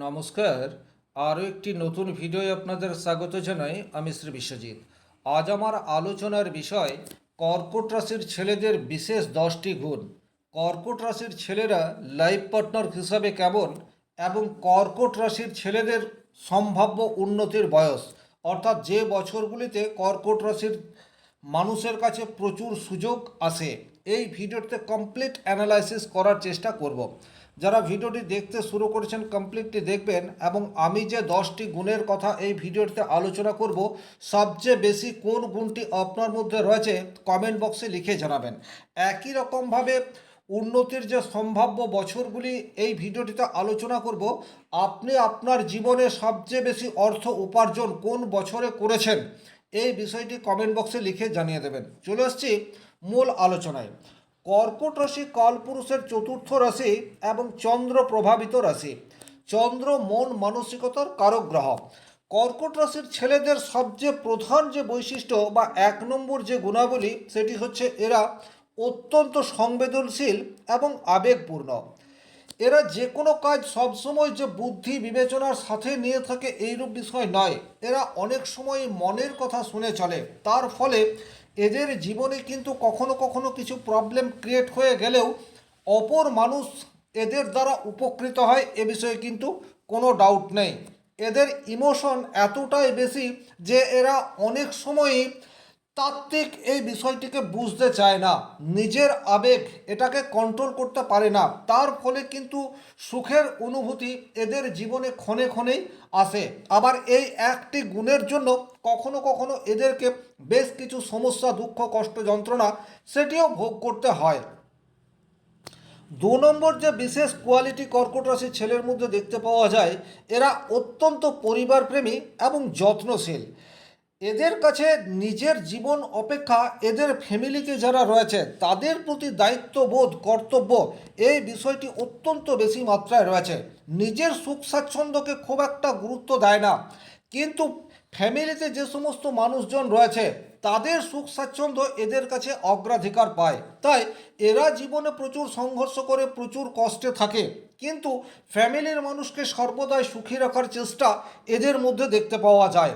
নমস্কার। আরও একটি নতুন ভিডিও আপনাদের স্বাগত জানাই আমি শ্রী বিশ্বজিৎ। আজ আমার আলোচনার বিষয় কর্কট রাশির ছেলেদের বিশেষ দশটি গুণ। কর্কট রাশির ছেলেরা লাইফ পার্টনার হিসাবে কেমন এবং কর্কট রাশির ছেলেদের সম্ভাব্য উন্নতির বয়স? অর্থাৎ যে বছরগুলিতে কর্কট রাশির মানুষের কাছে প্রচুর সুযোগ আসে, এই ভিডিওতে কমপ্লিট অ্যানালাইসিস করার চেষ্টা করব। যারা ভিডিওটি দেখতে শুরু করেছেন কমপ্লিটলি দেখবেন এবং আমি যে দশটি গুণের কথা এই ভিডিওতে আলোচনা করব, সবচেয়ে বেশি কোন গুণটি আপনার মধ্যে রয়েছে কমেন্ট বক্সে লিখে জানাবেন। একই রকমভাবে উন্নতির যে সম্ভাব্য বছরগুলি এই ভিডিওটিতে আলোচনা করব, আপনি আপনার জীবনে সবচেয়ে বেশি অর্থ উপার্জন কোন বছরে করেছেন, এই বিষয়টি কমেন্ট বক্সে লিখে জানিয়ে দেবেন। চলে আসছি মূল আলোচনায়। কর্কট রাশি কালপুরুষের চতুর্থ রাশি এবং চন্দ্র প্রভাবিত রাশি। চন্দ্র মন মানসিকতার কারক গ্রহ কর্কট রাশির ছেলেদের সবচেয়ে প্রধান যে বৈশিষ্ট্য বা এক নম্বর যে গুণাবলী, সেটি হচ্ছে এরা অত্যন্ত সংবেদনশীল এবং আবেগপূর্ণ। এরা যে কোনো কাজ সবসময় যে বুদ্ধি বিবেচনার সাথে নিয়ে থাকে, এইরূপ বিষয় নয়। এরা অনেক সময় মনের কথা শুনে চলে। তার ফলে এদের জীবনে কিন্তু কখনো কখনো কিছু প্রবলেম ক্রিয়েট হয়ে গেলেও অপর মানুষ এদের দ্বারা উপকৃত হয় এ বিষয়ে কিন্তু কোনো ডাউট নেই। এদের ইমোশন এতটাই বেশি যে এরা অনেক সময়ই তাত্ত্বিক এই বিষয়টিকে বুঝতে চায় না। নিজের আবেগ এটাকে কন্ট্রোল করতে পারে না। তার ফলে কিন্তু সুখের অনুভূতি এদের জীবনে ক্ষণে ক্ষণেই আসে। আবার এই একটি গুণের জন্য কখনো কখনো এদেরকে বেশ কিছু সমস্যা, দুঃখ, কষ্ট, যন্ত্রণা সেটিও ভোগ করতে হয়। দু নম্বর যে বিশেষ কোয়ালিটি কর্কট রাশির ছেলের মধ্যে দেখতে পাওয়া যায়, এরা অত্যন্ত পরিবারপ্রেমী এবং যত্নশীল। এদের কাছে নিজের জীবন অপেক্ষা, এদের ফ্যামিলিতে যারা রয়েছে, তাদের প্রতি দায়িত্ববোধ, কর্তব্য, এই বিষয়টি অত্যন্ত বেশি মাত্রায় রয়েছে। নিজের সুখ স্বাচ্ছন্দ্যকে খুব একটা গুরুত্ব দেয় না। কিন্তু ফ্যামিলিতে যে সমস্ত মানুষজন রয়েছে, তাদের সুখ স্বাচ্ছন্দ্য এদের কাছে অগ্রাধিকার পায়। তাই এরা জীবনে প্রচুর সংঘর্ষ করে, প্রচুর কষ্টে থাকে। কিন্তু ফ্যামিলির মানুষকে সর্বদাই সুখী রাখার চেষ্টা এদের মধ্যে দেখতে পাওয়া যায়।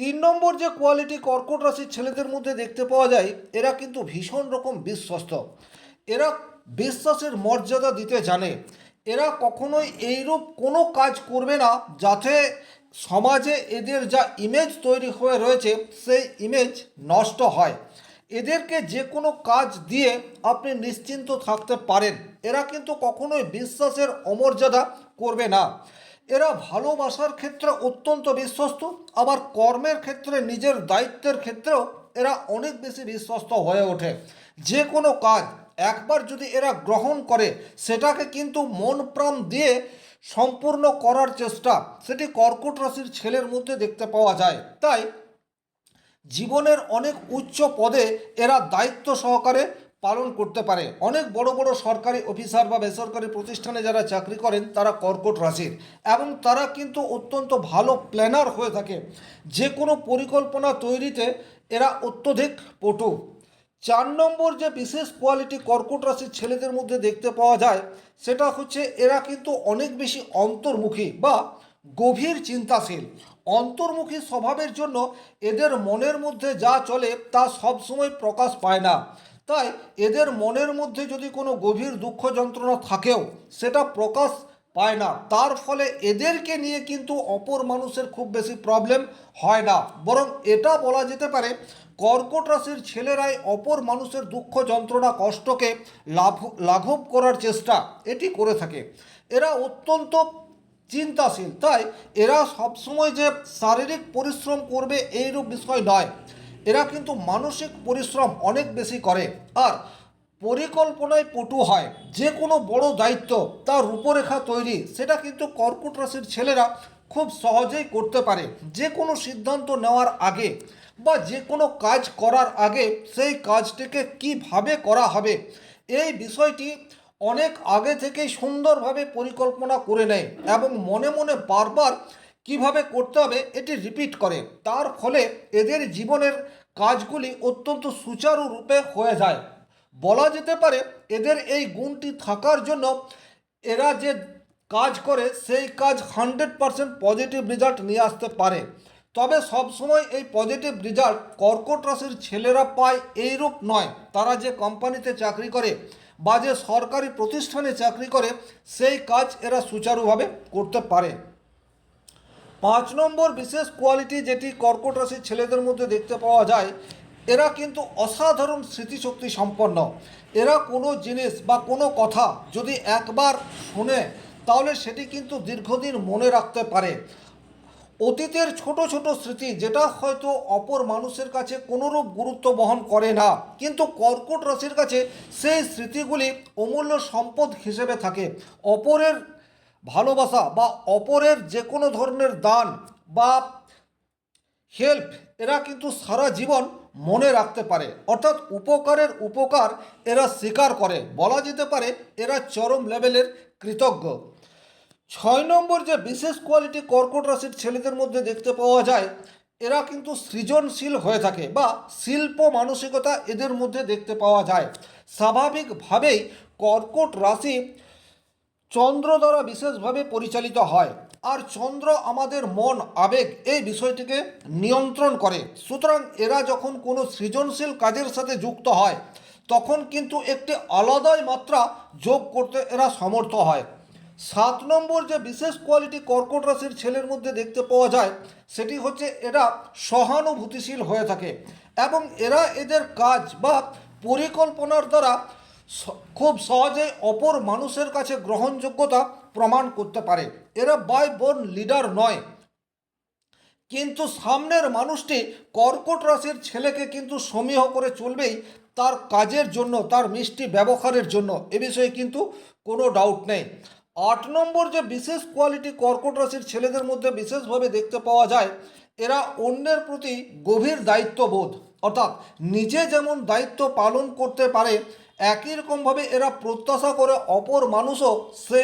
তিন নম্বর যে কোয়ালিটি কর্কট রাশির ছেলেদের মধ্যে দেখতে পাওয়া যায়, এরা কিন্তু ভীষণ রকম বিশ্বস্ত। এরা বিশ্বাসের মর্যাদা দিতে জানে। এরা কখনোই এইরূপ কোনো কাজ করবে না যাতে সমাজে এদের যা ইমেজ তৈরি হয়ে রয়েছে, সেই ইমেজ নষ্ট হয়। এদেরকে যে কোনো কাজ দিয়ে আপনি নিশ্চিন্ত থাকতে পারেন। এরা কিন্তু কখনোই বিশ্বাসের অমর্যাদা করবে না। এরা ভালোবাসার ক্ষেত্রে অত্যন্ত বিশ্বস্ত, আবার কর্মের ক্ষেত্রে, নিজের দায়িত্বের ক্ষেত্রেও এরা অনেক বেশি বিশ্বস্ত হয়ে ওঠে। যে কোনো কাজ একবার যদি এরা গ্রহণ করে, সেটাকে কিন্তু মন প্রাণ দিয়ে সম্পূর্ণ করার চেষ্টা সেটি কর্কট রাশির ছেলের মধ্যে দেখতে পাওয়া যায়। তাই জীবনের অনেক উচ্চ পদে এরা দায়িত্ব সহকারে পালন করতে পারে। অনেক বড় বড় সরকারি অফিসার বা বেসরকারি প্রতিষ্ঠানে যারা চাকরি করেন, তারা কর্কট রাশির। এবং তারা কিন্তু অত্যন্ত ভালো প্ল্যানার হয়ে থাকে। যে কোনো পরিকল্পনা তৈরিতে এরা অত্যধিক পটু। চার নম্বর যে বিশেষ কোয়ালিটি কর্কট রাশির ছেলেদের মধ্যে দেখতে পাওয়া যায়, সেটা হচ্ছে এরা কিন্তু অনেক বেশি অন্তর্মুখী বা গভীর চিন্তাশীল। অন্তর্মুখী স্বভাবের জন্য এদের মনের মধ্যে যা চলে, তা সবসময় প্রকাশ পায় না। তাই এদের মনের মধ্যে যদি কোনো গভীর দুঃখ যন্ত্রণা থাকেও, সেটা প্রকাশ পায় না। তার ফলে এদেরকে নিয়ে কিন্তু অপর মানুষের খুব বেশি প্রবলেম হয় না। বরং এটা বলা যেতে পারে, কর্কট রাশির ছেলেরাই অপর মানুষের দুঃখ যন্ত্রণা কষ্টকে লাভ, লাঘব করার চেষ্টা এটি করে থাকে। এরা অত্যন্ত চিন্তাশীল। তাই এরা সবসময় যে শারীরিক পরিশ্রম করবে, এইরূপ বিষয় নয়। এরা কিন্তু মানসিক পরিশ্রম অনেক বেশি করে। আর পরিকল্পনায় পটু হয়। যে কোনো বড় দায়িত্ব তার রূপরেখা তৈরি, সেটা কিন্তু কর্কট রাশির ছেলেরা খুব সহজেই করতে পারে। যে কোনো সিদ্ধান্ত নেওয়ার আগে বা যে কোনো কাজ করার আগে সেই কাজটিকে কীভাবে করা হবে, এই বিষয়টি অনেক আগে থেকেই সুন্দরভাবে পরিকল্পনা করে নেয় এবং মনে মনে বারবার কীভাবে করতে হবে এটি রিপিট করে। তার ফলে এদের জীবনের কাজগুলি অত্যন্ত সুচারুরূপে হয়ে যায়। বলা যেতে পারে এদের এই গুণটি থাকার জন্য এরা যে কাজ করে সেই কাজ হান্ড্রেড পারসেন্ট পজিটিভ রেজাল্ট নিয়ে আসতে পারে। তবে সবসময় এই পজিটিভ রেজাল্ট কর্কট রাশির ছেলেরা পায় এইরূপ নয়। তারা যে কোম্পানিতে চাকরি করে বা যে সরকারি প্রতিষ্ঠানে চাকরি করে, সেই কাজ এরা সুচারুভাবে করতে পারে। পাঁচ নম্বর বিশেষ কোয়ালিটি যেটি কর্কট রাশির ছেলেদের মধ্যে দেখতে পাওয়া যায়, এরা কিন্তু অসাধারণ স্মৃতিশক্তি সম্পন্ন। এরা কোনো জিনিস বা কোনো কথা যদি একবার শুনে, তাহলে সেটি কিন্তু দীর্ঘদিন মনে রাখতে পারে। অতীতের ছোট ছোট স্মৃতি যেটা হয়তো অপর মানুষের কাছে কোনোরূপ গুরুত্ব বহন করে না, কিন্তু কর্কট রাশির কাছে সেই স্মৃতিগুলি অমূল্য সম্পদ হিসেবে থাকে। অপরের ভালোবাসা বা অপরের যে কোনো ধরনের দান বা হেল্প, এরা কিন্তু সারা জীবন মনে রাখতে পারে। অর্থাৎ উপকারের উপকার এরা স্বীকার করে। বলা যেতে পারে এরা চরম লেভেলের কৃতজ্ঞ। ছয় নম্বর যে বিশেষ কোয়ালিটি কর্কট রাশির ছেলেদের মধ্যে দেখতে পাওয়া যায়, এরা কিন্তু সৃজনশীল হয়ে থাকে বা শিল্প মানসিকতা এদের মধ্যে দেখতে পাওয়া যায়। স্বাভাবিকভাবেই কর্কট রাশি চন্দ্র দ্বারা বিশেষভাবে পরিচালিত হয়। আর চন্দ্র আমাদের মন, আবেগ এই বিষয়টিকে নিয়ন্ত্রণ করে। সুতরাং এরা যখন কোনো সৃজনশীল কাজের সাথে যুক্ত হয়, তখন কিন্তু একটি আলাদাই মাত্রা যোগ করতে এরা সমর্থ হয়। সাত নম্বর যে বিশেষ কোয়ালিটি কর্কট রাশির ছেলের মধ্যে দেখতে পাওয়া যায়, সেটি হচ্ছে এরা সহানুভূতিশীল হয়ে থাকে এবং এরা এদের কাজ বা পরিকল্পনার দ্বারা খুব সহজে অপর মানুষের কাছে গ্রহণযোগ্যতা প্রমাণ করতে পারে। এরা বাই বোন লিডার নয়। কিন্তু সামনের মানুষটি কর্কট রাশির ছেলেকে কিন্তু সমীহ করে চলবেই তার কাজের জন্য, তার মিষ্টি ব্যবহারের জন্য। এ বিষয়ে কিন্তু কোনো ডাউট নেই। আট নম্বর যে বিশেষ কোয়ালিটি কর্কট রাশির ছেলেদের মধ্যে বিশেষভাবে দেখতে পাওয়া যায়, এরা অন্যের প্রতি গভীর দায়িত্ববোধ। অর্থাৎ নিজে যেমন দায়িত্ব পালন করতে পারে একই রকমভাবে এরা প্রত্যাশা করে অপর মানুষও সে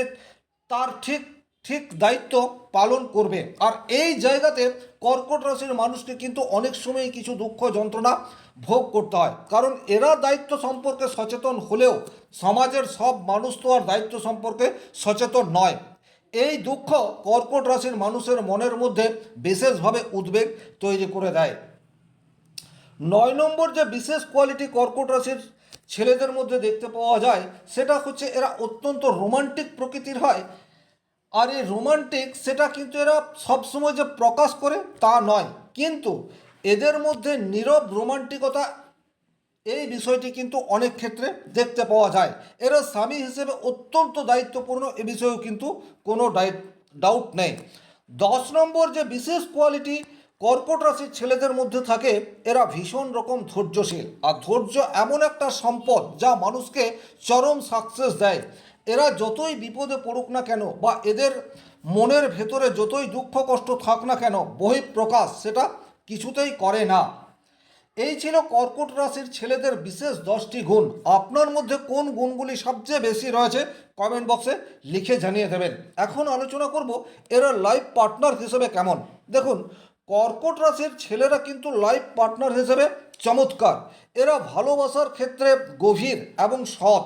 তার ঠিক ঠিক দায়িত্ব পালন করবে। আর এই জায়গাতে কর্কট রাশির মানুষকে কিন্তু অনেক সময় কিছু দুঃখ যন্ত্রণা ভোগ করতে হয়। কারণ এরা দায়িত্ব সম্পর্কে সচেতন হলেও সমাজের সব মানুষ তো আর দায়িত্ব সম্পর্কে সচেতন নয়। এই দুঃখ কর্কট রাশির মানুষের মনের মধ্যে বিশেষভাবে উদ্বেগ তৈরি করে দেয়। নয় নম্বর যে বিশেষ কোয়ালিটি কর্কট রাশির ছেলেদের মধ্যে দেখতে পাওয়া যায়, সেটা হচ্ছে এরা অত্যন্ত রোমান্টিক প্রকৃতির হয়। আর এই রোমান্টিক সেটা কিন্তু এরা সবসময় যে প্রকাশ করে তা নয়। কিন্তু এদের মধ্যে নীরব রোমান্টিকতা এই বিষয়টি কিন্তু অনেক ক্ষেত্রে দেখতে পাওয়া যায়। এরা স্বামী হিসেবে অত্যন্ত দায়িত্বপূর্ণ, এ বিষয়েও কিন্তু কোনো ডাউট নেই। দশ নম্বর যে বিশেষ কোয়ালিটি কর্কট রাশির ছেলেদের মধ্যে থাকে, এরা ভীষণ রকম ধৈর্যশীল। আর ধৈর্য এমন একটা সম্পদ যা মানুষকে চরম সাকসেস দেয়। এরা যতই বিপদে পড়ুক না কেন বা এদের মনের ভেতরে যতই দুঃখ কষ্ট থাক না কেন, বহিঃপ্রকাশ সেটা কিছুতেই করে না। এই ছিল কর্কট রাশির ছেলেদের বিশেষ দশটি গুণ। আপনার মধ্যে কোন গুণগুলি সবচেয়ে বেশি রয়েছে কমেন্ট বক্সে লিখে জানিয়ে দেবেন। এখন আলোচনা করব, এরা লাইফ পার্টনার হিসেবে কেমন? দেখুন কর্কট রাশির ছেলেরা কিন্তু লাইফ পার্টনার হিসেবে চমৎকার। এরা ভালোবাসার ক্ষেত্রে গভীর এবং সৎ।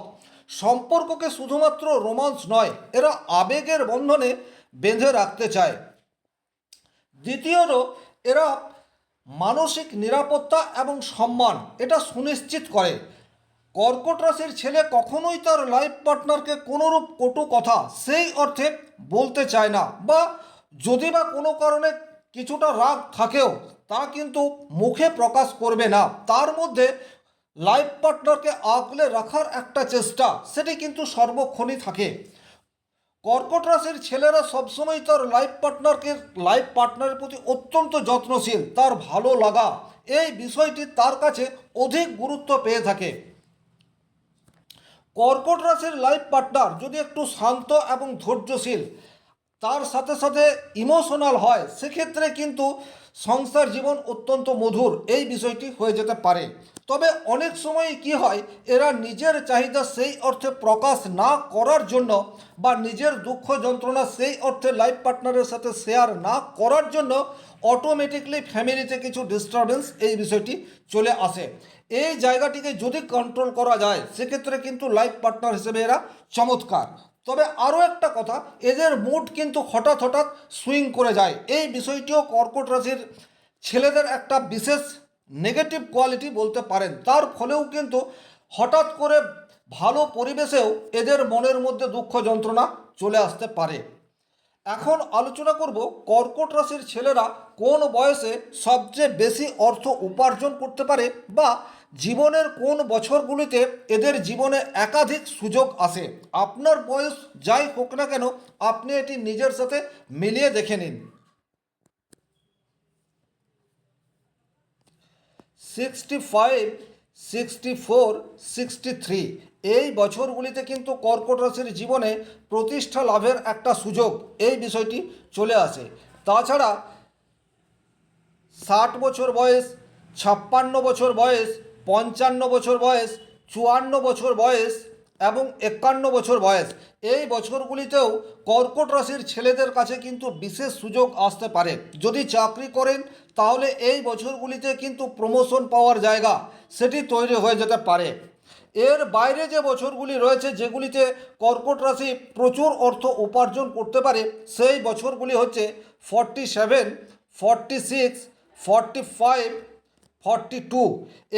সম্পর্ককে শুধুমাত্র রোমান্স নয়, এরা আবেগের বন্ধনে বেঁধে রাখতে চায়। দ্বিতীয়ত, এরা মানসিক নিরাপত্তা এবং সম্মান, এটা সুনিশ্চিত করে। কর্কট রাশির ছেলে কখনোই তার লাইফ পার্টনারকে কোনোরূপ কটু কথা সেই অর্থে বলতে চায় না বা যদি বা কোনো কারণে কিছুটা রাগ থাকেও, তা কিন্তু মুখে প্রকাশ করবে না। তার মধ্যে লাইফ পার্টনারকে আগলে রাখার একটা চেষ্টা, সেটি কিন্তু সর্বক্ষণই থাকে। কর্কট রাশির ছেলেরা সবসময় তার লাইফ পার্টনারকে, লাইফ পার্টনারের প্রতি অত্যন্ত যত্নশীল, তার ভালো লাগা, এই বিষয়টি তার কাছে অধিক গুরুত্ব পেয়ে থাকে। কর্কট রাশির লাইফ পার্টনার যদি একটু শান্ত এবং ধৈর্যশীল তার সাথে সাথে ইমোশনাল হয়, সেক্ষেত্রে কিন্তু সংসার জীবন অত্যন্ত মধুর এই বিষয়টি হয়ে যেতে পারে। তবে অনেক সময় কি হয়, এরা নিজের চাহিদা সেই অর্থে প্রকাশ না করার জন্য বা নিজের দুঃখ যন্ত্রণা সেই অর্থে লাইফ পার্টনারের সাথে শেয়ার না করার জন্য অটোমেটিকলি ফ্যামিলিতে কিছু ডিস্টারবেন্স এই বিষয়টি চলে আসে। এই জায়গাটিকে যদি কন্ট্রোল করা যায়, সেক্ষেত্রে কিন্তু লাইফ পার্টনার হিসেবে এরা চমৎকার। তবে আরও একটা কথা, এদের মুড কিন্তু হঠাৎ হঠাৎ সুইং করে যায়। এই বিষয়টিও কর্কট রাশির ছেলেদের একটা বিশেষ নেগেটিভ কোয়ালিটি বলতে পারেন। তার ফলেও কিন্তু হঠাৎ করে ভালো পরিবেশেও এদের মনের মধ্যে দুঃখ যন্ত্রণা চলে আসতে পারে। এখন আলোচনা করব কর্কট রাশির ছেলেরা কোন বয়সে সবচেয়ে বেশি অর্থ উপার্জন করতে পারে বা জীবনের কোন বছরগুলিতে এদের জীবনে একাধিক সুযোগ আসে? আপনার বয়স যাই হোক না কেন, আপনি এটি নিজের সাথে মিলিয়ে দেখে নিন। Sixty five sixty four sixty three এই বছরগুলিতে কিন্তু কর্কট রাশির জীবনে প্রতিষ্ঠা লাভের একটা সুযোগ এই বিষয়টি চলে আসে। তাছাড়া ষাট বছর বয়স, ছাপ্পান্ন বছর বয়স পঞ্চান্ন বছর বয়স, চুয়ান্ন বছর বয়স এবং একান্ন বছর বয়স। এই বছরগুলিতেও কর্কট রাশির ছেলেদের কাছে কিন্তু বিশেষ সুযোগ আসতে পারে। যদি চাকরি করেন, তাহলে এই বছরগুলিতে কিন্তু প্রমোশন পাওয়ার জায়গা সেটি তৈরি হয়ে যেতে পারে। এর বাইরে যে বছরগুলি রয়েছে, যেগুলিতে কর্কট রাশি প্রচুর অর্থ উপার্জন করতে পারে, সেই বছরগুলি হচ্ছে forty seven forty six forty five forty two.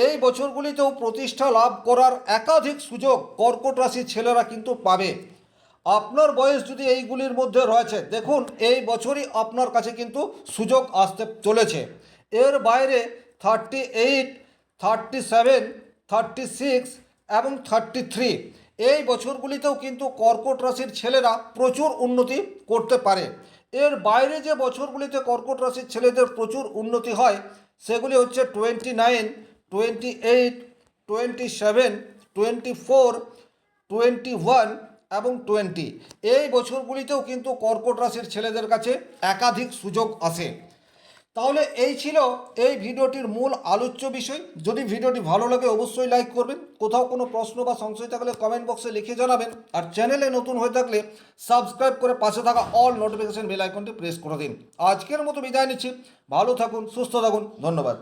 এই বছরগুলিতেও প্রতিষ্ঠা লাভ করার একাধিক সুযোগ কর্কট রাশির ছেলেরা কিন্তু পাবে। আপনার বয়স যদি এইগুলির মধ্যে রয়েছে, দেখুন, এই বছরই আপনার কাছে কিন্তু সুযোগ আসতে চলেছে। এর বাইরে thirty eight, thirty seven, thirty six এবং থার্টি থ্রি, এই বছরগুলিতেও কিন্তু কর্কট রাশির ছেলেরা প্রচুর উন্নতি করতে পারে। এর বাইরে যে বছরগুলিতে কর্কট রাশির ছেলেদের প্রচুর উন্নতি হয়, সেগুলি হচ্ছে twenty nine twenty eight twenty seven twenty four twenty one এবং টোয়েন্টি এই বছরগুলিতেও কিন্তু কর্কট রাশির ছেলেদের কাছে একাধিক সুযোগ আসে। তাহলে এই ছিল এই ভিডিওটির মূল আলোচ্য বিষয়। যদি ভিডিওটি ভালো লাগে, অবশ্যই লাইক করবেন। কোথাও কোনো প্রশ্ন বা সংশয় থাকলে কমেন্ট বক্সে লিখে জানাবেন। আর চ্যানেলে নতুন হয়ে থাকলে সাবস্ক্রাইব করে পাশে থাকা অল নোটিফিকেশন বেল আইকনটি প্রেস করে দিন। আজকের মতো বিদায় নিচ্ছি। ভালো থাকুন, সুস্থ থাকুন। ধন্যবাদ।